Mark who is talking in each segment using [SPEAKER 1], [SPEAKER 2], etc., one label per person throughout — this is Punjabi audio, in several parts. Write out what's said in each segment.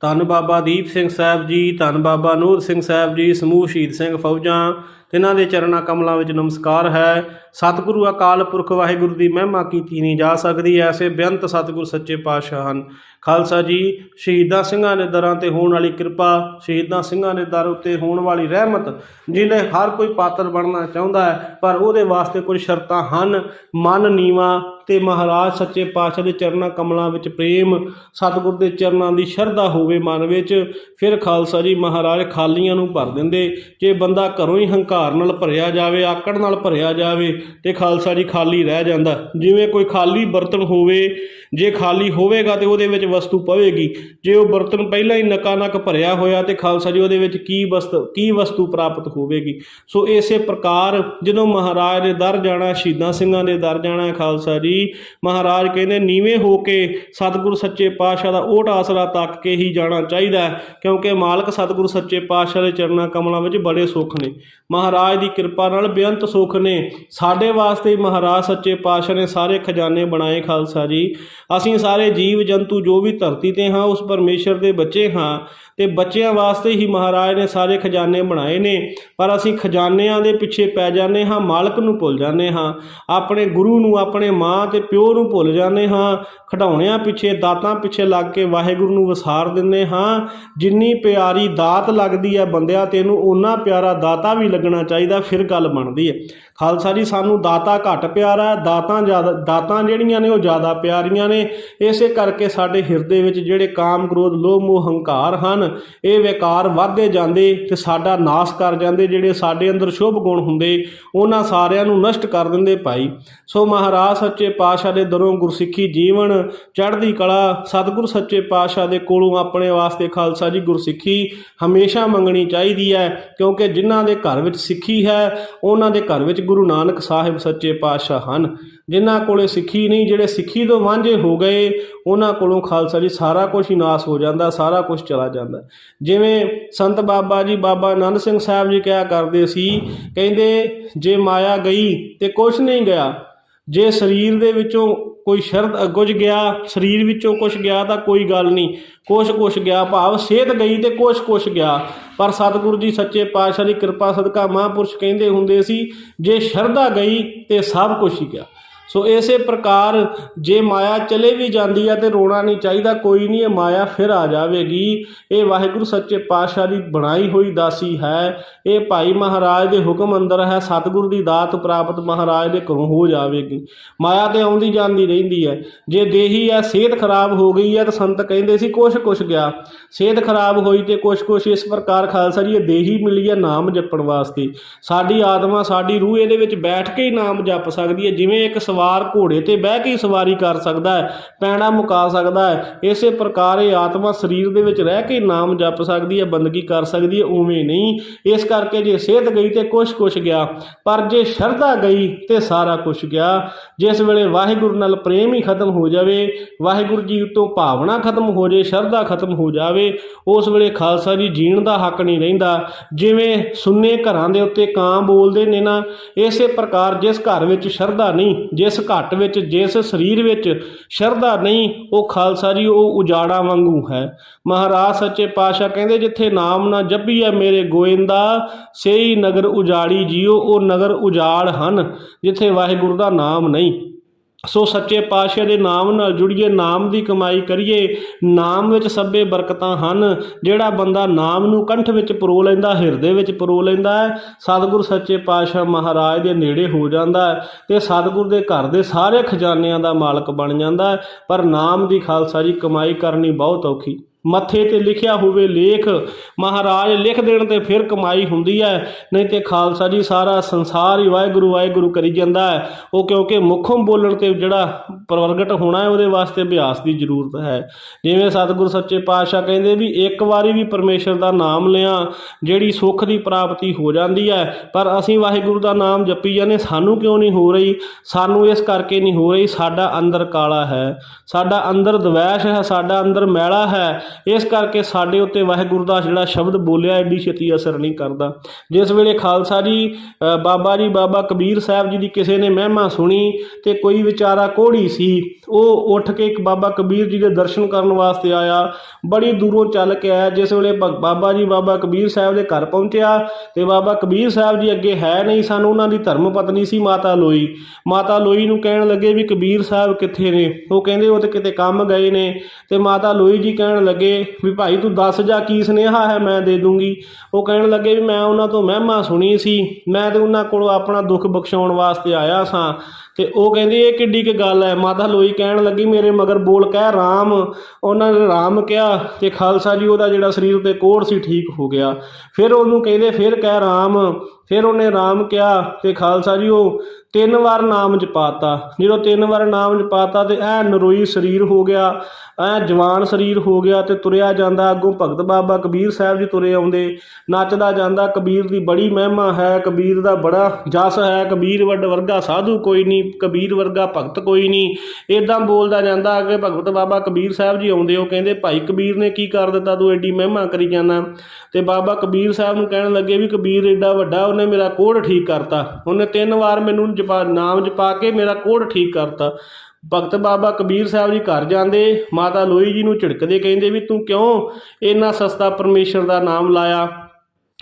[SPEAKER 1] ਧੰਨ ਬਾਬਾ ਦੀਪ ਸਿੰਘ ਸਾਹਿਬ ਜੀ, ਧੰਨ ਬਾਬਾ ਨੂਰ ਸਿੰਘ ਸਾਹਿਬ ਜੀ, ਸਮੂਹ ਸ਼ਹੀਦ ਸਿੰਘ ਫੌਜਾਂ ਤਿਨਾਂ ਦੇ ਚਰਨਾਂ ਕਮਲਾਂ ਵਿੱਚ ਨਮਸਕਾਰ ਹੈ। ਸਤਿਗੁਰੂ ਅਕਾਲ ਪੁਰਖ ਵਾਹਿਗੁਰੂ ਦੀ ਮਹਿਮਾ ਕੀਤੀ ਨਹੀਂ ਜਾ ਸਕਦੀ, ਐਸੇ ਬੇਅੰਤ ਸਤਿਗੁਰ ਸੱਚੇ ਪਾਤਸ਼ਾਹ ਹਨ। ਖਾਲਸਾ ਜੀ, ਸ਼ਹੀਦਾਂ ਸਿੰਘਾਂ ਦੇ ਦਰਾਂ ਤੇ ਹੋਣ ਵਾਲੀ ਕਿਰਪਾ, ਸ਼ਹੀਦਾਂ ਸਿੰਘਾਂ ਦੇ ਦਰ ਉੱਤੇ ਹੋਣ ਵਾਲੀ ਰਹਿਮਤ, ਜਿਹਨੇ ਹਰ ਕੋਈ ਪਾਤਰ ਬਣਨਾ ਚਾਹੁੰਦਾ ਹੈ, ਪਰ ਉਹਦੇ ਵਾਸਤੇ ਕੁਝ ਸ਼ਰਤਾਂ ਹਨ। ਮਨ ਨੀਵਾ ਤੇ ਮਹਾਰਾਜ ਸੱਚੇ ਪਾਤਸ਼ਾਹ ਦੇ ਚਰਨਾਂ ਕਮਲਾਂ ਵਿੱਚ ਪ੍ਰੇਮ, ਸਤਿਗੁਰ ਦੇ ਚਰਨਾਂ ਦੀ ਸ਼ਰਧਾ ਹੋਵੇ ਮਨ ਵਿੱਚ, ਫਿਰ ਖਾਲਸਾ ਜੀ ਮਹਾਰਾਜ ਖਾਲੀਆਂ ਨੂੰ ਭਰ ਦਿੰਦੇ, ਜੇ ਬੰਦਾ ਘਰੋਂ ਹੀ ਹੰਕਾਰ ਨਾਲ ਭਰਿਆ ਜਾਵੇ ਆਕੜ ਨਾਲ ਭਰਿਆ ਜਾਵੇ ਤੇ ਖਾਲਸਾ ਜੀ ਖਾਲੀ ਰਹਿ ਜਾਂਦਾ। ਜਿਵੇਂ ਕੋਈ ਖਾਲੀ ਬਰਤਨ ਹੋਵੇ ਜੇ ਖਾਲੀ ਹੋਵੇਗਾ ਤੇ ਉਹਦੇ ਵਿੱਚ ਵਸਤੂ ਪਵੇਗੀ। ਜੇ ਉਹ ਬਰਤਨ ਪਹਿਲਾਂ ਹੀ ਨਕਾਨਕ ਭਰਿਆ ਹੋਇਆ ਤੇ ਖਾਲਸਾ ਜੀ ਉਹਦੇ ਵਿੱਚ ਕੀ ਵਸਤੂ ਕੀ ਵਸਤੂ ਪ੍ਰਾਪਤ ਹੋਵੇਗੀ? ਸੋ ਇਸੇ ਪ੍ਰਕਾਰ ਜਦੋਂ ਮਹਾਰਾਜ ਦੇ ਦਰ ਜਾਣਾ ਸ਼ਹੀਦਾਂ ਸਿੰਘਾਂ ਦੇ ਦਰ ਜਾਣਾ ਖਾਲਸਾ ਜੀ ਮਹਾਰਾਜ ਕਹਿੰਦੇ ਨੀਵੇਂ ਹੋ ਕੇ ਸਤਿਗੁਰੂ ਸੱਚੇ ਪਾਤਸ਼ਾਹ ਦਾ ਓਟ ਆਸਰਾ ਤੱਕ ਕੇ ਹੀ ਜਾਣਾ ਚਾਹੀਦਾ ਹੈ, ਕਿਉਂਕਿ ਮਾਲਕ ਸਤਿਗੁਰੂ ਸੱਚੇ ਪਾਤਸ਼ਾਹ ਦੇ ਚਰਨਾਂ ਕਮਲਾਂ ਵਿੱਚ ਬੜੇ ਸੁੱਖ ਨੇ। ਮਹਾਰਾਜ ਦੀ ਕਿਰਪਾ ਨਾਲ ਬੇਅੰਤ ਸੁੱਖ ਨੇ। ਸਾਡੇ ਵਾਸਤੇ ਮਹਾਰਾਜ ਸੱਚੇ ਪਾਤਸ਼ਾਹ ਨੇ ਸਾਰੇ ਖਜ਼ਾਨੇ ਬਣਾਏ ਖਾਲਸਾ ਜੀ। ਅਸੀਂ ਸਾਰੇ ਜੀਵ ਜੰਤੂ ਜੋ ਵੀ ਧਰਤੀ ਤੇ ਹਾਂ, ਉਸ ਪਰਮੇਸ਼ਰ ਦੇ ਬੱਚੇ ਹਾਂ ਤੇ ਬੱਚਿਆਂ ਵਾਸਤੇ ਹੀ ਮਹਾਰਾਜ ਨੇ ਸਾਰੇ ਖਜ਼ਾਨੇ ਬਣਾਏ ਨੇ। ਪਰ ਅਸੀਂ ਖਜ਼ਾਨਿਆਂ ਦੇ ਪਿੱਛੇ ਪੈ ਜਾਂਦੇ ਹਾਂ, ਮਾਲਕ ਨੂੰ ਭੁੱਲ ਜਾਂਦੇ ਹਾਂ। ਆਪਣੇ ਗੁਰੂ ਨੂੰ, ਆਪਣੇ ਮਾਂ ਤੇ ਪਿਓ ਨੂੰ ਭੁੱਲ ਜਾਂਦੇ ਹਾਂ। ਖਡਾਉਣਿਆਂ ਪਿੱਛੇ, ਦਾਤਾਂ ਪਿੱਛੇ ਲੱਗ ਕੇ ਵਾਹਿਗੁਰੂ ਨੂੰ ਵਿਸਾਰ ਦਿੰਦੇ ਹਾਂ। ਜਿੰਨੀ ਪਿਆਰੀ ਦਾਤ ਲੱਗਦੀ ਹੈ ਬੰਦਿਆਂ ਤੈਨੂੰ ਓਨਾ ਪਿਆਰਾ ਦਾਤਾ ਵੀ ਲੱਗਣਾ ਚਾਹੀਦਾ, ਫਿਰ ਗੱਲ ਬਣਦੀ ਹੈ। ਖਾਲਸਾ ਜੀ, ਸਾਨੂੰ ਦਾਤਾ ਘੱਟ ਪਿਆਰਾ ਹੈ, ਦਾਤਾਂ ਜ਼ਿਆਦਾ ਦਾਤਾਂ ਜਿਹੜੀਆਂ ਨੇ ਉਹ ਜ਼ਿਆਦਾ ਪਿਆਰੀਆਂ ਨੇ। ਇਸੇ ਕਰਕੇ ਸਾਡੇ ਹਿਰਦੇ ਵਿੱਚ ਜਿਹੜੇ ਕਾਮ ਕ੍ਰੋਧ, ਲੋਭ, ਮੋਹ, ਹੰਕਾਰ ਹਨ, ਇਹ ਵਿਕਾਰ ਵੱਧਦੇ ਜਾਂਦੇ ਤੇ ਸਾਡਾ ਨਾਸ਼ ਕਰ ਜਾਂਦੇ। ਜਿਹੜੇ ਸਾਡੇ ਅੰਦਰ ਸ਼ੁਭ ਗੁਣ ਹੁੰਦੇ, ਉਹਨਾਂ ਸਾਰਿਆਂ ਨੂੰ ਨਸ਼ਟ ਕਰ ਦਿੰਦੇ ਭਾਈ। ਸੋ ਮਹਾਰਾਜ, ਸੱਚੇ ਪਾਤਸ਼ਾਹ ਦੇ ਦਰੋਂ ਗੁਰਸਿੱਖੀ ਜੀਵਨ, ਚੜ੍ਹਦੀ ਕਲਾ, ਸਤਿਗੁਰ ਸੱਚੇ ਪਾਤਸ਼ਾਹ ਦੇ ਕੋਲੋਂ ਆਪਣੇ ਵਾਸਤੇ ਖਾਲਸਾ ਜੀ ਗੁਰਸਿੱਖੀ ਹਮੇਸ਼ਾ ਮੰਗਣੀ ਚਾਹੀਦੀ ਹੈ, ਕਿਉਂਕਿ ਜਿਨ੍ਹਾਂ ਦੇ ਘਰ ਵਿੱਚ ਸਿੱਖੀ ਹੈ, ਉਹਨਾਂ ਦੇ ਘਰ ਵਿੱਚ ਗੁਰੂ ਨਾਨਕ ਸਾਹਿਬ ਸੱਚੇ ਪਾਤਸ਼ਾਹ ਹਨ। ਜਿਨ੍ਹਾਂ ਕੋਲੇ ਸਿੱਖੀ ਨਹੀਂ, ਜਿਹੜੇ ਸਿੱਖੀ ਤੋਂ ਵਾਂਝੇ ਹੋ ਗਏ, ਉਹਨਾਂ ਕੋਲੋਂ ਖਾਲਸਾ ਜੀ ਸਾਰਾ ਕੁਝ ਹੀ ਨਾਸ ਹੋ ਜਾਂਦਾ, ਸਾਰਾ ਕੁਝ ਚਲਾ ਜਾਂਦਾ। ਜਿਵੇਂ ਸੰਤ ਬਾਬਾ ਜੀ, ਬਾਬਾ ਆਨੰਦ ਸਿੰਘ ਸਾਹਿਬ ਜੀ ਕਿਹਾ ਕਰਦੇ ਸੀ, ਕਹਿੰਦੇ, ਜੇ ਮਾਇਆ ਗਈ ਤੇ ਕੁਝ ਨਹੀਂ ਗਿਆ, ਜੇ ਸਰੀਰ ਦੇ ਵਿੱਚੋਂ ਕੋਈ ਸ਼ਰਦ ਕੁਝ ਗਿਆ, ਸਰੀਰ ਵਿੱਚੋਂ ਕੁਝ ਗਿਆ ਤਾਂ ਕੋਈ ਗੱਲ ਨਹੀਂ। ਕੁਛ ਕੁਛ ਗਿਆ, ਭਾਵ ਸਿਹਤ ਗਈ ਤੇ ਕੁਛ ਕੁਛ ਗਿਆ। ਪਰ ਸਤਿਗੁਰੂ ਜੀ ਸੱਚੇ ਪਾਤਸ਼ਾਹ ਦੀ ਕਿਰਪਾ ਸਦਕਾ ਮਹਾਂਪੁਰਸ਼ ਕਹਿੰਦੇ ਹੁੰਦੇ ਸੀ, ਜੇ ਸ਼ਰਧਾ ਗਈ ਤੇ ਸਭ ਕੁਝ ਹੀ ਗਿਆ। ਸੋ ਇਸੇ ਪ੍ਰਕਾਰ ਜੇ ਮਾਇਆ ਚਲੇ ਵੀ ਜਾਂਦੀ ਹੈ ਤੇ ਰੋਣਾ ਨਹੀਂ ਚਾਹੀਦਾ, ਕੋਈ ਨਹੀਂ, ਇਹ ਮਾਇਆ ਫਿਰ ਆ ਜਾਵੇਗੀ। ਇਹ ਵਾਹਿਗੁਰੂ ਸੱਚੇ ਪਾਤਸ਼ਾਹ ਦੀ ਬਣਾਈ ਹੋਈ ਦਾਸੀ ਹੈ। ਇਹ ਭਾਈ ਮਹਾਰਾਜ ਦੇ ਹੁਕਮ ਅੰਦਰ ਹੈ, ਸਤਿਗੁਰ ਦੀ ਦਾਤ ਪ੍ਰਾਪਤ ਮਹਾਰਾਜ ਦੇ ਘਰੋਂ ਹੋ ਜਾਵੇਗੀ। ਮਾਇਆ ਤੇ ਆਉਂਦੀ ਜਾਂਦੀ ਰਹਿੰਦੀ ਹੈ। ਜੇ ਦੇਹੀ ਹੈ, ਸਿਹਤ ਖਰਾਬ ਹੋ ਗਈ ਹੈ ਤਾਂ ਸੰਤ ਕਹਿੰਦੇ ਸੀ, ਕੁਛ ਕੁਛ ਗਿਆ। ਸਿਹਤ ਖਰਾਬ ਹੋਈ ਤੇ ਕੁਛ ਕੁਛ ਇਸ ਪ੍ਰਕਾਰ ਖਾਲਸਾ ਜੀ, ਇਹ ਦੇਹੀ ਮਿਲੀ ਹੈ ਨਾਮ ਜਪਣ ਵਾਸਤੇ। ਸਾਡੀ ਆਤਮਾ, ਸਾਡੀ ਰੂਹ ਇਹਦੇ ਵਿੱਚ ਬੈਠ ਕੇ ਹੀ ਨਾਮ ਜਪ ਸਕਦੀ ਹੈ। ਜਿਵੇਂ ਇੱਕ ਸਵਾਰ ਘੋੜੇ ਤੇ ਬਹਿ ਕੇ ਸਵਾਰੀ ਕਰ ਸਕਦਾ ਹੈ, ਪੈਣਾ ਮੁਕਾ ਸਕਦਾ ਹੈ। ਇਸੇ ਪ੍ਰਕਾਰ ਇਹ ਆਤਮਾ ਸਰੀਰ ਦੇ ਵਿੱਚ ਰਹਿ ਕੇ ਨਾਮ ਜਪ ਸਕਦੀ ਹੈ, ਬੰਦਗੀ ਕਰ ਸਕਦੀ ਹੈ, ਉਵੇਂ ਨਹੀਂ। ਇਸ ਕਰਕੇ ਜੇ ਸਿਹਤ ਗਈ ਤੇ ਕੁਛ ਕੁਛ ਗਿਆ, ਪਰ ਜੇ ਸ਼ਰਧਾ ਗਈ ਤੇ ਸਾਰਾ ਕੁਛ ਗਿਆ। ਜਿਸ ਵੇਲੇ ਵਾਹਿਗੁਰੂ ਨਾਲ ਪ੍ਰੇਮ ਹੀ ਖਤਮ ਹੋ ਜਾਵੇ, ਵਾਹਿਗੁਰੂ ਜੀ ਉਤੋਂ ਭਾਵਨਾ ਖਤਮ ਹੋ ਜੇ, ਸ਼ਰਧਾ ਖਤਮ ਹੋ ਜਾਵੇ, ਉਸ ਵੇਲੇ ਖਾਲਸਾ ਜੀ ਜੀਣ ਦਾ ਹੱਕ ਨਹੀਂ ਰਹਿੰਦਾ। ਜਿਵੇਂ ਸੁੰਨੇ ਘਰਾਂ ਦੇ ਉੱਤੇ ਕਾਂ ਬੋਲਦੇ ਨੇ ਨਾ, ਇਸੇ ਪ੍ਰਕਾਰ ਜਿਸ ਘਰ ਵਿੱਚ ਸ਼ਰਧਾ ਨਹੀਂ, ਜਿਸ ਘਟ ਵਿੱਚ, ਜਿਸ ਸਰੀਰ ਵਿੱਚ ਸ਼ਰਧਾ ਨਹੀਂ, ਉਹ ਖਾਲਸਾ ਜੀ, ਉਹ ਉਜਾੜਾ ਵਾਂਗੂ ਹੈ। ਮਹਾਰਾਜ ਸੱਚੇ ਪਾਤਸ਼ਾਹ ਕਹਿੰਦੇ, ਜਿੱਥੇ ਨਾਮ ਨਾ ਜੱਬੀ ਹੈ ਮੇਰੇ ਗੋਇੰਦਾ, ਸੇਈ ਨਗਰ ਉਜਾੜੀ ਜੀਓ, ਉਹ ਨਗਰ ਉਜਾੜ ਹਨ, ਜਿੱਥੇ ਵਾਹਿਗੁਰੂ ਦਾ ਨਾਮ ਨਹੀਂ। ਸੋ ਸੱਚੇ ਪਾਤਸ਼ਾਹ ਦੇ ਨਾਮ ਨਾਲ ਜੁੜੀਏ, ਨਾਮ ਦੀ ਕਮਾਈ ਕਰੀਏ, ਨਾਮ ਵਿੱਚ ਸਭੇ ਬਰਕਤਾਂ ਹਨ। ਜਿਹੜਾ ਬੰਦਾ ਨਾਮ ਨੂੰ ਕੰਠ ਵਿੱਚ ਪਰੋ ਲੈਂਦਾ, ਹਿਰਦੇ ਵਿੱਚ ਪਰੋ ਲੈਂਦਾ ਹੈ, ਸਤਿਗੁਰ ਸੱਚੇ ਪਾਤਸ਼ਾਹ ਮਹਾਰਾਜ ਦੇ ਨੇੜੇ ਹੋ ਜਾਂਦਾ ਹੈ ਤੇ ਸਤਿਗੁਰ ਦੇ ਘਰ ਦੇ ਸਾਰੇ ਖਜ਼ਾਨਿਆਂ ਦਾ ਮਾਲਕ ਬਣ ਜਾਂਦਾ ਹੈ। ਪਰ ਨਾਮ ਦੀ ਖਾਲਸਾ ਜੀ ਕਮਾਈ ਕਰਨੀ ਬਹੁਤ ਔਖੀ। ਮੱਥੇ ਤੇ ਲਿਖਿਆ ਹੋਵੇ ਲੇਖ, ਮਹਾਰਾਜ ਲਿਖ ਦੇਣ ਤੇ ਫਿਰ ਕਮਾਈ ਹੁੰਦੀ ਹੈ, ਨਹੀਂ ਤੇ ਖਾਲਸਾ ਜੀ ਸਾਰਾ ਸੰਸਾਰ ਹੀ ਵਾਹਿਗੁਰੂ ਵਾਹਿਗੁਰੂ ਕਰੀ ਜਾਂਦਾ ਹੈ। ਉਹ ਕਿਉਂਕਿ ਮੁਖੋਂ ਬੋਲਣ ਤੇ ਜਿਹੜਾ ਪ੍ਰਗਟ ਹੋਣਾ ਹੈ, ਉਹਦੇ ਵਾਸਤੇ ਅਭਿਆਸ ਦੀ ਜ਼ਰੂਰਤ ਹੈ। ਜਿਵੇਂ ਸਤਿਗੁਰ ਸੱਚੇ ਪਾਤਸ਼ਾਹ ਕਹਿੰਦੇ ਵੀ ਇੱਕ ਵਾਰੀ ਵੀ ਪਰਮੇਸ਼ਰ ਦਾ ਨਾਮ ਲਿਆ, ਜਿਹੜੀ ਸੁੱਖ ਦੀ ਪ੍ਰਾਪਤੀ ਹੋ ਜਾਂਦੀ ਹੈ, ਪਰ ਅਸੀਂ ਵਾਹਿਗੁਰੂ ਦਾ ਨਾਮ ਜਪੀ ਜਾਂਦੇ ਸਾਨੂੰ ਕਿਉਂ ਨਹੀਂ ਹੋ ਰਹੀ? ਸਾਨੂੰ ਇਸ ਕਰਕੇ ਨਹੀਂ ਹੋ ਰਹੀ, ਸਾਡਾ ਅੰਦਰ ਕਾਲਾ ਹੈ, ਸਾਡਾ ਅੰਦਰ ਦਵੈਸ਼ ਹੈ, ਸਾਡਾ ਅੰਦਰ ਮੈਲਾ ਹੈ। ਇਸ ਕਰਕੇ ਸਾਡੇ ਉੱਤੇ ਵਾਹਿਗੁਰੂ ਦਾ ਜਿਹੜਾ ਸ਼ਬਦ ਬੋਲਿਆ ਐਡੀ ਛੇਤੀ ਅਸਰ ਨਹੀਂ ਕਰਦਾ। ਜਿਸ ਵੇਲੇ ਖਾਲਸਾ ਜੀ ਅ, ਬਾਬਾ ਜੀ ਬਾਬਾ ਕਬੀਰ ਸਾਹਿਬ ਜੀ ਦੀ ਕਿਸੇ ਨੇ ਮਹਿਮਾ ਸੁਣੀ ਤੇ ਕੋਈ ਵਿਚਾਰਾ ਕੋੜੀ ਸੀ ਉਹ ਉੱਠ ਕੇ ਇੱਕ ਬਾਬਾ ਕਬੀਰ ਜੀ ਦੇ ਦਰਸ਼ਨ ਕਰਨ ਵਾਸਤੇ ਆਇਆ। ਬੜੀ ਦੂਰੋਂ ਚੱਲ ਕੇ ਆਇਆ ਜਿਸ ਵੇਲੇ ਬ- ਬਾਬਾ ਜੀ ਬਾਬਾ ਕਬੀਰ ਸਾਹਿਬ ਦੇ ਘਰ ਪਹੁੰਚਿਆ ਤੇ ਬਾਬਾ ਕਬੀਰ ਸਾਹਿਬ ਜੀ ਅੱਗੇ ਹੈ ਨਹੀਂ ਸਨ ਉਹਨਾਂ ਦੀ ਧਰਮ ਪਤਨੀ ਸੀ ਮਾਤਾ ਲੋਈ। ਮਾਤਾ ਲੋਈ ਨੂੰ ਕਹਿਣ ਲੱਗੇ ਵੀ ਕਬੀਰ ਸਾਹਿਬ ਕਿੱਥੇ ਨੇ? ਉਹ ਕਹਿੰਦੇ ਉਹ ਤੇ ਕਿਤੇ ਕੰਮ ਗਏ ਨੇ ਤੇ ਮਾਤਾ ਲੋਈ ਜੀ ਕਹਿਣ ਲੱਗੇ ਲੱਗੇ ਵੀ ਭਾਈ ਤੂੰ ਦੱਸ ਜਾ ਕੀ ਸੁਨੇਹਾ ਹੈ ਮੈਂ ਦੇ ਦੂੰਗੀ। ਉਹ ਕਹਿਣ ਲੱਗੇ ਵੀ ਮੈਂ ਉਹਨਾਂ ਤੋਂ ਮਹਿਮਾ ਸੁਣੀ ਸੀ। ਮੈਂ ਤੇ ਉਹਨਾਂ ਕੋਲੋਂ ਆਪਣਾ ਦੁੱਖ ਬਖਸ਼ਾਉਣ ਵਾਸਤੇ ਆਇਆ ਸਾਂ। ਤੇ ਉਹ ਕਹਿੰਦੇ, ਇਹ ਕਿੱਡੀ ਕੁ ਗੱਲ ਹੈ। ਮਾਤਾ ਲੋਈ ਕਹਿਣ ਲੱਗੀ, ਮੇਰੇ ਮਗਰ ਬੋਲ ਕਹਿ ਰਾਮ। ਉਹਨਾਂ ਨੇ ਰਾਮ ਕਿਹਾ ਤੇ ਖਾਲਸਾ ਜੀ ਉਹਦਾ ਜਿਹੜਾ ਸਰੀਰ ਤੇ ਕੋੜ ਸੀ, ਠੀਕ ਹੋ ਗਿਆ। ਫਿਰ ਉਹਨੂੰ ਕਹਿੰਦੇ, ਫਿਰ ਕਹਿ ਰਾਮ। ਫਿਰ ਉਹਨੇ ਰਾਮ ਕਿਹਾ ਤੇ ਖਾਲਸਾ ਜੀ ਉਹ ਤਿੰਨ ਵਾਰ ਨਾਮ ਜਪਾਤਾ। ਜਦੋਂ ਤਿੰਨ ਵਾਰ ਨਾਮ ਜਪਾਤਾ ਤੇ ਐ ਨਰੋਈ ਸਰੀਰ ਹੋ ਗਿਆ, ਐ ਜਵਾਨ ਸਰੀਰ ਹੋ ਗਿਆ ਤੇ ਤੁਰਿਆ ਜਾਂਦਾ। ਅੱਗੋਂ ਭਗਤ ਬਾਬਾ ਕਬੀਰ ਸਾਹਿਬ ਜੀ ਤੁਰੇ ਆਉਂਦੇ। ਨੱਚਦਾ ਜਾਂਦਾ, ਕਬੀਰ ਦੀ ਬੜੀ ਮਹਿਮਾ ਹੈ, ਕਬੀਰ ਦਾ ਬੜਾ ਜਸ ਹੈ, ਕਬੀਰ ਵੱਡ ਵਰਗਾ ਸਾਧੂ ਕੋਈ ਨਹੀਂ। ਕਬੀਰ ਵਰਗਾ ਭਗਤ ਕੋਈ ਨਹੀਂ। ਇਦਾਂ ਬੋਲਦਾ ਜਾਂਦਾ ਕਿ ਭਗਤ ਬਾਬਾ ਕਬੀਰ ਸਾਹਿਬ ਜੀ ਆਉਂਦੇ ਉਹ ਕਹਿੰਦੇ ਭਾਈ ਕਬੀਰ ਨੇ ਕੀ ਕਰ ਦਿੱਤਾ, ਤੂੰ ਐਡੀ ਮਹਿਮਾ ਕਰੀ ਜਾਂਦਾ। ਤੇ ਬਾਬਾ ਕਬੀਰ ਸਾਹਿਬ ਨੂੰ ਕਹਿਣ ਲੱਗੇ ਵੀ ਕਬੀਰ ਏਡਾ ਵੱਡਾ, ਉਹਨੇ ਮੇਰਾ ਕੋੜ ਠੀਕ ਕਰਤਾ। ਉਹਨੇ ਤਿੰਨ ਵਾਰ ਮੈਨੂੰ ਜਪਾ, ਨਾਮ ਜਪਾ ਕੇ ਮੇਰਾ ਕੋੜ ਠੀਕ ਕਰਤਾ। ਭਗਤ ਬਾਬਾ ਕਬੀਰ ਸਾਹਿਬ ਜੀ ਘਰ ਜਾਂਦੇ, ਮਾਤਾ ਲੋਈ ਜੀ ਨੂੰ ਝਿੜਕਦੇ ਕਹਿੰਦੇ ਵੀ ਤੂੰ ਕਿਉਂ ਇੰਨਾ ਸਸਤਾ ਪਰਮੇਸ਼ਰ ਦਾ ਨਾਮ ਲਾਇਆ?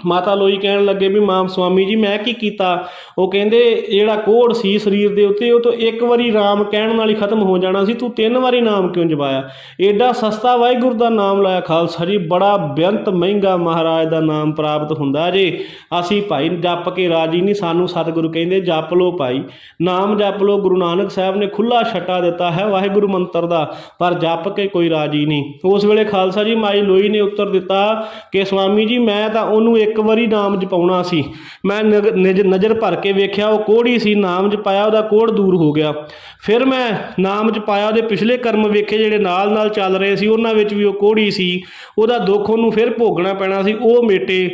[SPEAKER 1] ਮਾਤਾ ਲੋਈ ਕਹਿਣ ਲੱਗੇ ਵੀ ਮਾਮ ਸੁਆਮੀ ਜੀ, ਮੈਂ ਕੀ ਕੀਤਾ? ਉਹ ਕਹਿੰਦੇ, ਜਿਹੜਾ ਕੋੜ ਸੀ ਸਰੀਰ ਦੇ ਉੱਤੇ, ਉਹ ਤੋਂ ਇੱਕ ਵਾਰੀ ਰਾਮ ਕਹਿਣ ਨਾਲ ਹੀ ਖਤਮ ਹੋ ਜਾਣਾ ਸੀ, ਤੂੰ ਤਿੰਨ ਵਾਰੀ ਨਾਮ ਕਿਉਂ ਜਪਾਇਆ? ਏਡਾ ਸਸਤਾ ਵਾਹਿਗੁਰੂ ਦਾ ਨਾਮ ਲਾਇਆ ਖਾਲਸਾ ਜੀ, ਬੜਾ ਬੇਅੰਤ ਮਹਿੰਗਾ ਮਹਾਰਾਜ ਦਾ ਨਾਮ ਪ੍ਰਾਪਤ ਹੁੰਦਾ ਜੇ। ਅਸੀਂ ਭਾਈ ਜਪ ਕੇ ਰਾਜੀ ਨਹੀਂ, ਸਾਨੂੰ ਸਤਿਗੁਰੂ ਕਹਿੰਦੇ, ਜਪ ਲੋ ਭਾਈ। ਨਾਮ ਜਪ ਲੋ ਗੁਰੂ ਨਾਨਕ ਸਾਹਿਬ ਨੇ ਖੁੱਲਾ ਛੱਟਾ ਦਿੱਤਾ ਹੈ ਵਾਹਿਗੁਰੂ ਮੰਤਰ ਦਾ, ਪਰ ਜਪ ਕੇ ਕੋਈ ਰਾਜੀ ਨਹੀਂ। ਉਸ ਵੇਲੇ ਖਾਲਸਾ ਜੀ, ਮਾਈ ਲੋਈ ਨੇ ਉੱਤਰ ਦਿੱਤਾ ਕਿ ਸਵਾਮੀ ਜੀ, ਮੈਂ ਤਾਂ ਉਹਨੂੰ ਇੱਕ ਵਾਰੀ ਨਾਮ ਜਪਾਉਣਾ ਸੀ। ਮੈਂ ਨਜ਼ਰ ਭਰ ਕੇ ਵੇਖਿਆ, ਉਹ ਕੋੜੀ ਸੀ, ਨਾਮ ਜਪਾਇਆ, ਉਹਦਾ ਕੋੜ ਦੂਰ ਹੋ ਗਿਆ। ਫਿਰ ਮੈਂ ਨਾਮ ਜਪਾਇਆ, ਉਹਦੇ ਪਿਛਲੇ ਕਰਮ ਵੇਖੇ ਜਿਹੜੇ ਨਾਲ ਨਾਲ ਚੱਲ ਰਹੇ ਸੀ, ਉਹਨਾਂ ਵਿੱਚ ਵੀ ਉਹ ਕੋੜੀ ਸੀ, ਉਹਦਾ ਦੁੱਖ ਉਹਨੂੰ ਫਿਰ ਭੋਗਣਾ ਪੈਣਾ ਸੀ, ਉਹ ਮੇਟੇ।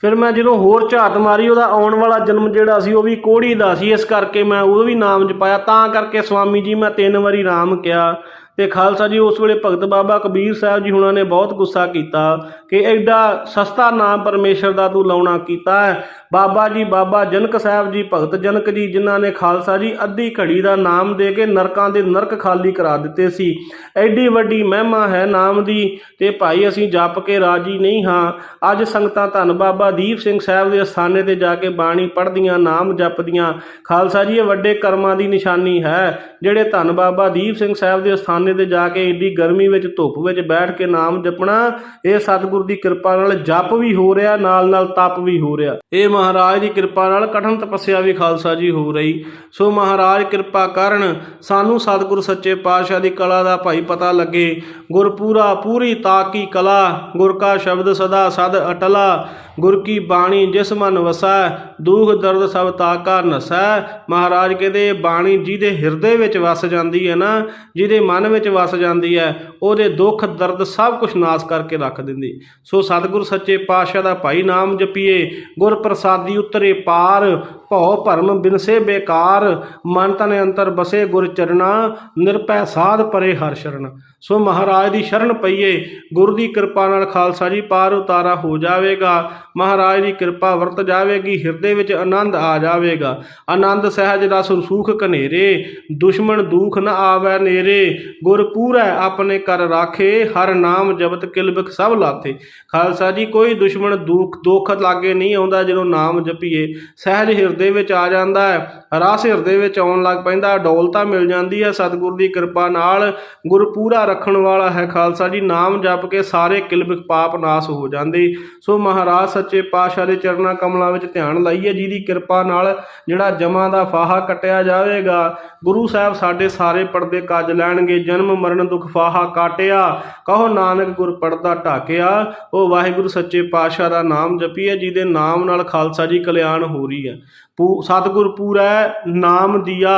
[SPEAKER 1] ਫਿਰ ਮੈਂ ਜਦੋਂ ਹੋਰ ਝਾਤ ਮਾਰੀ, ਉਹਦਾ ਆਉਣ ਵਾਲਾ ਜਨਮ ਜਿਹੜਾ ਸੀ, ਉਹ ਵੀ ਕੋੜੀ ਦਾ ਸੀ, ਇਸ ਕਰਕੇ ਮੈਂ ਉਹ ਵੀ ਨਾਮ ਜਪਾਇਆ, ਤਾਂ ਕਰਕੇ ਸਵਾਮੀ ਜੀ ਮੈਂ ਤਿੰਨ ਵਾਰੀ ਰਾਮ ਕਿਹਾ। ਤੇ ਖਾਲਸਾ ਜੀ ਉਸ ਵੇਲੇ ਭਗਤ ਬਾਬਾ ਕਬੀਰ ਸਾਹਿਬ ਜੀ ਹੁਣਾਂ ਨੇ ਬਹੁਤ ਗੁੱਸਾ ਕੀਤਾ ਕਿ ਐਡਾ ਸਸਤਾ ਨਾਮ ਪਰਮੇਸ਼ਰ ਦਾ ਤੂੰ ਲਾਉਣਾ ਕੀਤਾ ਹੈ। ਬਾਬਾ ਜੀ, ਬਾਬਾ ਜਨਕ ਸਾਹਿਬ ਜੀ, ਭਗਤ ਜਨਕ ਜੀ, ਜਿਨ੍ਹਾਂ ਨੇ ਖਾਲਸਾ ਜੀ ਅੱਧੀ ਘੜੀ ਦਾ ਨਾਮ ਦੇ ਕੇ ਨਰਕਾਂ ਦੇ ਨਰਕ ਖਾਲੀ ਕਰਾ ਦਿੱਤੇ ਸੀ। ਐਡੀ ਵੱਡੀ ਮਹਿਮਾ ਹੈ ਨਾਮ ਦੀ ਤੇ ਭਾਈ ਅਸੀਂ ਜਪ ਕੇ ਰਾਜੀ ਨਹੀਂ ਹਾਂ। ਅੱਜ ਸੰਗਤਾਂ ਧੰਨ ਬਾਬਾ ਦੀਪ ਸਿੰਘ ਸਾਹਿਬ ਦੇ ਅਸਥਾਨੇ ਤੇ ਜਾ ਕੇ ਬਾਣੀ ਪੜ੍ਹਦੀਆਂ, ਨਾਮ ਜਪਦੀਆਂ। ਖਾਲਸਾ ਜੀ, ਇਹ ਵੱਡੇ ਕਰਮਾਂ ਦੀ ਨਿਸ਼ਾਨੀ ਹੈ, ਜਿਹੜੇ ਧੰਨ ਬਾਬਾ ਦੀਪ ਸਿੰਘ ਸਾਹਿਬ ਦੇ ਅਸਥਾਨੇ ਤੇ ਜਾ ਕੇ ਏਡੀ ਗਰਮੀ ਵਿੱਚ, ਧੁੱਪ ਵਿੱਚ ਬੈਠ ਕੇ ਨਾਮ ਜਪਣਾ, ਇਹ ਸਤਿਗੁਰ ਦੀ ਕਿਰਪਾ ਨਾਲ ਜਪ ਵੀ ਹੋ ਰਿਹਾ ਨਾਲ ਨਾਲ ਤਪ ਵੀ ਹੋ ਰਿਹਾ। ਇਹ ਮਹਾਰਾਜ ਦੀ ਕਿਰਪਾ ਨਾਲ ਕਠਨ ਤਪੱਸਿਆ ਵੀ ਖਾਲਸਾ ਜੀ ਹੋ ਰਹੀ। ਸੋ ਮਹਾਰਾਜ ਕਿਰਪਾ ਕਰਨ ਸਾਨੂੰ ਸਤਿਗੁਰ ਸੱਚੇ ਪਾਤਸ਼ਾਹ ਦੀ ਕਲਾ ਦਾ ਭਾਈ ਪਤਾ ਲੱਗੇ। ਗੁਰਪੂਰਾ ਪੂਰੀ ਤਾਕੀ ਕਲਾ, ਗੁਰ ਕਾ ਸ਼ਬਦ ਸਦਾ ਸਦ ਅਟਲਾ। ਗੁਰ ਕੀ ਬਾਣੀ ਜਿਸ ਮਨ ਵਸੈ, ਦੁਖ ਦਰਦ ਸਭ ਤਾਕਾ ਨਸੈ। ਮਹਾਰਾਜ ਕਹਿੰਦੇ, ਬਾਣੀ ਜਿਹਦੇ ਹਿਰਦੇ ਵਿੱਚ ਵਸ ਜਾਂਦੀ ਹੈ ਨਾ, ਜਿਹਦੇ ਮਨ ਵਿੱਚ ਵਸ ਜਾਂਦੀ ਹੈ, ਉਹਦੇ ਦੁੱਖ ਦਰਦ ਸਭ ਕੁਝ ਨਾਸ ਕਰਕੇ ਰੱਖ ਦਿੰਦੀ। ਸੋ ਸਤਿਗੁਰ ਸੱਚੇ ਪਾਤਸ਼ਾਹ ਦਾ ਭਾਈ ਨਾਮ ਜਪੀਏ, ਗੁਰ ਪ੍ਰਸਾਦੀ ਉਤਰੇ ਪਾਰ, ਭਉ ਭਰਮ ਬਿਨਸੇ ਬੇਕਾਰ, ਮਨ ਤਨ ਅੰਤਰ ਬਸੇ ਗੁਰ ਚਰਣਾ, ਨਿਰਭੈ ਸਾਧ ਪਰੇ ਹਰ ਸ਼ਰਨ। ਸੋ ਮਹਾਰਾਜ ਦੀ ਸ਼ਰਨ ਪਈਏ, ਗੁਰ ਦੀ ਕਿਰਪਾ ਨਾਲ ਖਾਲਸਾ ਜੀ ਪਾਰ ਉਤਾਰਾ ਹੋ ਜਾਵੇਗਾ। ਮਹਾਰਾਜ ਦੀ ਕਿਰਪਾ ਵਰਤ ਜਾਵੇਗੀ, ਹਿਰਦੇ ਵਿੱਚ ਆਨੰਦ ਆ ਜਾਵੇਗਾ। ਆਨੰਦ ਸਹਿਜ ਰਸ ਸੁਖ ਕਨੇਰੇ ਦੁਸ਼ਮਣ ਦੁਖ ਨ ਆਵੈ ਨੇਰੇ। ਗੁਰ ਪੂਰੈ ਆਪਣੇ ਕਰ ਰਾਖੇ, ਹਰ ਨਾਮ ਜਪਤ ਕਿਲਬਿਕ ਸਭ ਲਾਥੇ। ਖਾਲਸਾ ਜੀ, ਕੋਈ ਦੁਸ਼ਮਣ ਦੁੱਖ ਦੁੱਖ ਲਾਗੇ ਨਹੀਂ ਆਉਂਦਾ ਜਦੋਂ ਨਾਮ ਜਪੀਏ। ਸਹਿਜ ਹਿਰਦੇ ਵਿੱਚ ਆ ਜਾਂਦਾ ਹੈ, ਰਸ ਹਿਰਦੇ ਵਿੱਚ ਆਉਣ ਲੱਗ ਪੈਂਦਾ ਡੋਲਤਾ ਮਿਲ ਜਾਂਦੀ ਹੈ, ਸਤਿਗੁਰ ਦੀ ਕਿਰਪਾ ਨਾਲ ਗੁਰ ਪੂਰਾ ਰੱਖਣ ਵਾਲਾ ਹੈ। ਖਾਲਸਾ ਜੀ, ਨਾਮ ਜਪ ਕੇ ਸਾਰੇ ਕਿਲਬਿਕ ਪਾਪ ਨਾਸ ਹੋ ਜਾਂਦੇ। ਸੋ ਮਹਾਰਾਜ ਸੱਚੇ ਪਾਤਸ਼ਾਹ ਦੇ ਚਰਨਾਂ ਕਮਲਾਂ ਵਿੱਚ ਧਿਆਨ ਲਾਈਏ, ਜਿਹਦੀ ਕਿਰਪਾ ਨਾਲ ਜਿਹੜਾ ਜਮਾਂ ਦਾ ਫਾਹਾ ਕੱਟਿਆ ਜਾਵੇਗਾ, ਗੁਰੂ ਸਾਹਿਬ ਸਾਡੇ ਸਾਰੇ ਪਰਦੇ ਕੱਜ ਲੈਣਗੇ, ਜਨਮ ਮਰਨ ਦੁਖ ਫਾਹਾ ਕਾਟਿਆ, ਕਹੋ ਨਾਨਕ ਗੁਰ ਪਰਦਾ ਢਾਕਿਆ, ਉਹ ਵਾਹਿਗੁਰੂ ਸੱਚੇ ਪਾਤਸ਼ਾਹ ਦਾ ਨਾਮ ਜਪੀਏ, ਜਿਹਦੇ ਨਾਮ ਨਾਲ ਖਾਲਸਾ ਜੀ ਕਲਿਆਣ ਹੋ ਰਹੀ ਹੈ। ਪੂ ਸਤਿਗੁਰ ਪੂਰੈ ਨਾਮ ਦਿਆ,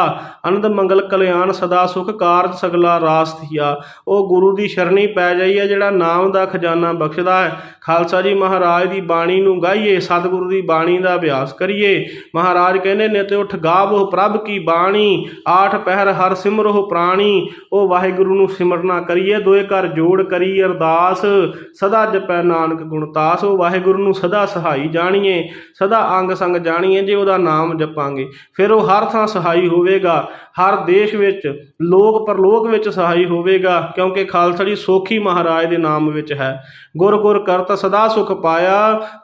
[SPEAKER 1] ਅਨੰਦ ਮੰਗਲ ਕਲਿਆਣ ਸਦਾ ਸੁਖ ਕਾਰਜ ਸਗਲਾ ਰਾਸ ਉਹ ਗੁਰੂ ਦੀ ਸ਼ਰਣੀ ਪੈ ਜਾਈਏ ਜਿਹੜਾ ਨਾਮ ਦਾ ਖਜ਼ਾਨਾ ਬਖਸ਼ਦਾ ਹੈ ਖਾਲਸਾ ਜੀ ਮਹਾਰਾਜ ਦੀ ਬਾਣੀ ਨੂੰ ਗਾਈਏ, ਸਤਿਗੁਰੂ ਦੀ ਬਾਣੀ ਦਾ ਅਭਿਆਸ ਕਰੀਏ। ਮਹਾਰਾਜ ਕਹਿੰਦੇ ਨੇ, ਤੇ ਉਠ ਗਾਵੋ ਪ੍ਰਭ ਕੀ ਬਾਣੀ, ਆਠ ਪਹਿਰ ਹਰ ਸਿਮਰੋ ਪ੍ਰਾਣੀ। ਉਹ ਵਾਹਿਗੁਰੂ ਨੂੰ ਸਿਮਰਨਾ ਕਰੀਏ, ਦੋਏ ਘਰ ਜੋੜ ਕਰੀ ਅਰਦਾਸ। ਸਦਾ ਜਪੈ ਨਾਨਕ ਗੁਣਤਾਸ ਉਹ ਵਾਹਿਗੁਰੂ ਨੂੰ ਸਦਾ ਸਹਾਈ ਜਾਣੀਏ। ਸਦਾ ਅੰਗ ਸੰਗ ਜਾਣੀਏ, ਜੇ ਉਹਦਾ ਨਾਮ ਜਪਾਂਗੇ। ਫਿਰ ਉਹ ਹਰ ਥਾਂ ਸਹਾਈ ਹੋਵੇਗਾ। ਹਰ ਦੇਸ਼ ਵਿੱਚ, ਲੋਕ ਪਰਲੋਕ ਵਿੱਚ ਸਹਾਈ ਹੋਵੇਗਾ, ਕਿਉਂਕਿ ਖਾਲਸਾ ਜੀ ਸੋਖੀ ਮਹਾਰਾਜ ਦੇ ਨਾਮ ਵਿੱਚ ਹੈ। ਗੁਰ ਗੁਰ ਕਰਤ ਸਦਾ ਸੁਖ ਪਾਇਆ,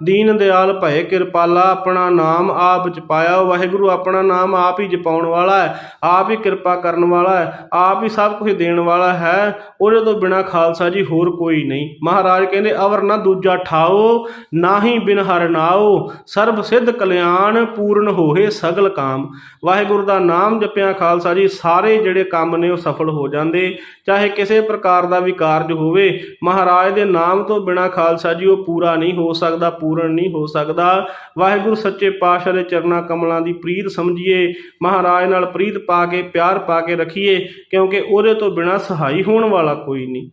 [SPEAKER 1] ਦੀਨ ਦਿਆਲ ਭਏ ਕਿਰਪਾਲਾ, ਆਪਣਾ ਨਾਮ ਆਪ ਜਪਾਇਆ। ਵਾਹਿਗੁਰੂ, ਆਪਣਾ ਨਾਮ ਆਪ ਹੀ ਜਪਾਉਣ ਵਾਲਾ ਹੈ, ਆਪ ਹੀ ਕਿਰਪਾ ਕਰਨ ਵਾਲਾ ਹੈ, ਆਪ ਹੀ ਸਭ ਕੁਝ ਦੇਣ ਵਾਲਾ ਹੈ। ਉਹਦੇ ਤੋਂ ਬਿਨਾ ਖਾਲਸਾ ਜੀ ਹੋਰ ਕੋਈ ਨਹੀਂ। ਮਹਾਰਾਜ ਕਹਿੰਦੇ, ਅਵਰ ਨਾ ਦੂਜਾ ਠਾਓ, ਨਾ ਹੀ ਬਿਨ ਹਰਨਾਓ ਸਰਬ ਸਿੱਧ ਕਲਿਆਣ, ਪੂਰਨ ਹੋਏ ਸਗਲ ਕਾਮ। ਵਾਹਿਗੁਰੂ ਦਾ ਨਾਮ ਜਪਿਆ ਖਾਲਸਾ ਜੀ। ਸਾਰੇ ਜਿਹੜੇ ਕੰਮ ਨੇ ਉਹ ਸਫਲ ਹੋ ਜਾਂਦੇ। ਚਾਹੇ ਕਿਸੇ ਪ੍ਰਕਾਰ ਦਾ ਵੀ ਕਾਰਜ ਹੋਵੇ, ਮਹਾਰਾਜ ਦੇ ਨਾਮ ਤੋਂ ਬਿਨਾ ਖਾਲਸਾ ਜੀ, ਉਹ ਪੂਰਾ ਨਹੀਂ ਹੋ ਸਕਦਾ, ਪੂਰਨ ਨਹੀਂ ਹੋ ਸਕਦਾ। ਵਾਹਿਗੁਰੂ ਸੱਚੇ ਪਾਤਸ਼ਾਹ ਦੇ ਚਰਨਾ ਕਮਲਾਂ ਦੀ ਪ੍ਰੀਤ ਸਮਝੀਏ। ਮਹਾਰਾਜ ਨਾਲ ਪ੍ਰੀਤ ਪਾ ਕੇ, ਪਿਆਰ ਪਾ ਕੇ ਰੱਖੀਏ, ਕਿਉਂਕਿ ਉਹਦੇ ਤੋਂ ਬਿਨਾ ਸਹਾਈ ਹੋਣ ਵਾਲਾ ਕੋਈ ਨਹੀਂ।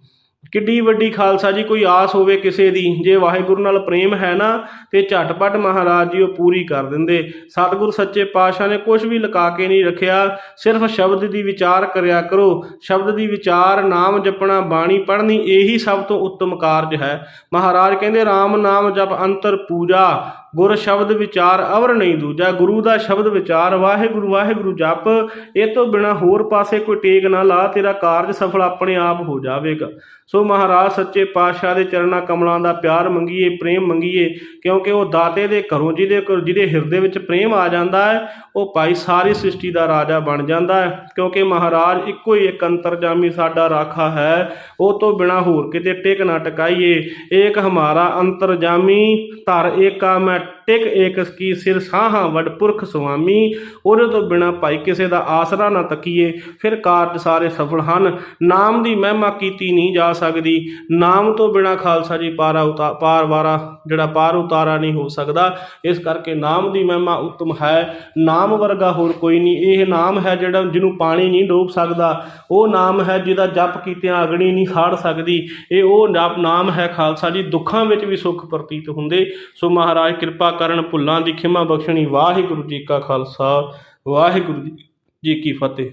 [SPEAKER 1] ਕਿੱਡੀ ਵੱਡੀ ਖਾਲਸਾ ਜੀ, ਕੋਈ ਆਸ ਹੋਵੇ ਕਿਸੇ ਦੀ, ਜੇ ਵਾਹਿਗੁਰੂ ਨਾਲ ਪ੍ਰੇਮ ਹੈ ਨਾ, ਤੇ ਝਟਪਟ ਮਹਾਰਾਜ ਜੀ ਉਹ ਪੂਰੀ ਕਰ ਦਿੰਦੇ। ਸਤਿਗੁਰ ਸੱਚੇ ਪਾਤਸ਼ਾਹ ਨੇ ਕੁਝ ਵੀ ਲੁਕਾ ਕੇ ਨਹੀਂ ਰੱਖਿਆ, ਸਿਰਫ ਸ਼ਬਦ ਦੀ ਵਿਚਾਰ ਕਰਿਆ ਕਰੋ। ਸ਼ਬਦ ਦੀ ਵਿਚਾਰ, ਨਾਮ ਜਪਣਾ, ਬਾਣੀ ਪੜ੍ਹਨੀ, ਇਹੀ ਸਭ ਤੋਂ ਉੱਤਮ ਕਾਰਜ ਹੈ। ਮਹਾਰਾਜ ਕਹਿੰਦੇ RAM ਨਾਮ ਜਪ ਅੰਤਰ ਪੂਜਾ। ਗੁਰ ਸ਼ਬਦ ਵਿਚਾਰ ਅਵਰ ਨਹੀਂ ਦੂਜਾ, ਗੁਰੂ ਦਾ ਸ਼ਬਦ ਵਿਚਾਰ, ਵਾਹਿਗੁਰੂ ਵਾਹਿਗੁਰੂ ਜਪ, ਇਹ ਤੋਂ ਬਿਨਾ ਹੋਰ ਪਾਸੇ ਕੋਈ ਟੇਕ ਨਾ ਲਾ, ਤੇਰਾ ਕਾਰਜ ਸਫਲ ਆਪਣੇ ਆਪ ਹੋ ਜਾਵੇਗਾ। ਸੋ ਮਹਾਰਾਜ, ਸੱਚੇ ਪਾਤਸ਼ਾਹ ਦੇ ਚਰਨਾਂ ਕਮਲਾਂ ਦਾ ਪਿਆਰ ਮੰਗੀਏ, ਪ੍ਰੇਮ ਮੰਗੀਏ ਕਿਉਂਕਿ ਉਹ ਦਾਤੇ ਦੇ ਘਰੋਂ ਜਿਹਦੇ ਕੋਲ ਜਿਹਦੇ ਹਿਰਦੇ ਵਿੱਚ ਪ੍ਰੇਮ ਆ ਜਾਂਦਾ ਹੈ, ਉਹ ਭਾਈ ਸਾਰੀ ਸ੍ਰਿਸ਼ਟੀ ਦਾ ਰਾਜਾ ਬਣ ਜਾਂਦਾ ਹੈ। ਕਿਉਂਕਿ ਮਹਾਰਾਜ ਇੱਕੋ ਹੀ ਇੱਕ ਅੰਤਰਜਾਮੀ ਸਾਡਾ ਰਾਖਾ ਹੈ, ਉਹ ਤੋਂ ਬਿਨਾ ਹੋਰ ਕਿਤੇ ਟਿਕ ਨਾ ਟਕਾਈਏ। ਏਕ ਹਮਾਰਾ ਅੰਤਰਜਾਮੀ, ਧਰ ਏਕਾ ਮੈਂ ਟਿਕ ਏਕ ਕੀ ਸਿਰ ਸਾਹਾਂ ਵਡ ਪੁਰਖ ਸੁਆਮੀ, ਉਹਦੇ ਤੋਂ ਬਿਨਾ ਭਾਈ ਕਿਸੇ ਦਾ ਆਸਰਾ ਨਾ ਤੱਕੀਏ। ਫਿਰ ਕਾਰਜ ਸਾਰੇ ਸਫਲ ਹਨ। ਨਾਮ ਦੀ ਮਹਿਮਾ ਕੀਤੀ ਨਹੀਂ ਜਾ ਸਕਦੀ। ਨਾਮ ਤੋਂ ਬਿਨਾ ਖਾਲਸਾ ਜੀ ਪਾਰਾ ਉਤਾ, ਪਾਰ ਵਾਰਾ, ਜਿਹੜਾ ਪਾਰ ਉਤਾਰਾ ਨਹੀਂ ਹੋ ਸਕਦਾ। ਇਸ ਕਰਕੇ ਨਾਮ ਦੀ ਮਹਿਮਾ ਉੱਤਮ ਹੈ। ਨਾਮ ਵਰਗਾ ਹੋਰ ਕੋਈ ਨਹੀਂ। ਇਹ ਨਾਮ ਹੈ ਜਿਹੜਾ ਜਿਹਨੂੰ ਪਾਣੀ ਨਹੀਂ ਡੋਬ ਸਕਦਾ। ਉਹ ਨਾਮ ਹੈ ਜਿਹਦਾ ਜਪ ਕੀਤਿਆਂ ਅਗਣੀ ਨਹੀਂ ਖਾੜ ਸਕਦੀ। ਇਹ ਉਹ ਜਪ ਨਾਮ ਹੈ ਖਾਲਸਾ ਜੀ। ਦੁੱਖਾਂ ਵਿੱਚ ਵੀ ਸੁੱਖ ਪ੍ਰਤੀਤ ਹੁੰਦੇ। ਸੋ ਮਹਾਰਾਜ ਕਿਰਪਾ ਕਰਨ ਭੁੱਲਾਂ ਦੀ ਖਿਮਾ ਬਖਸ਼ਣੀ। ਵਾਹਿਗੁਰੂ ਜੀ ਕਾ ਖਾਲਸਾ ਵਾਹਿਗੁਰੂ ਜੀ ਕੀ ਫਤਿਹ।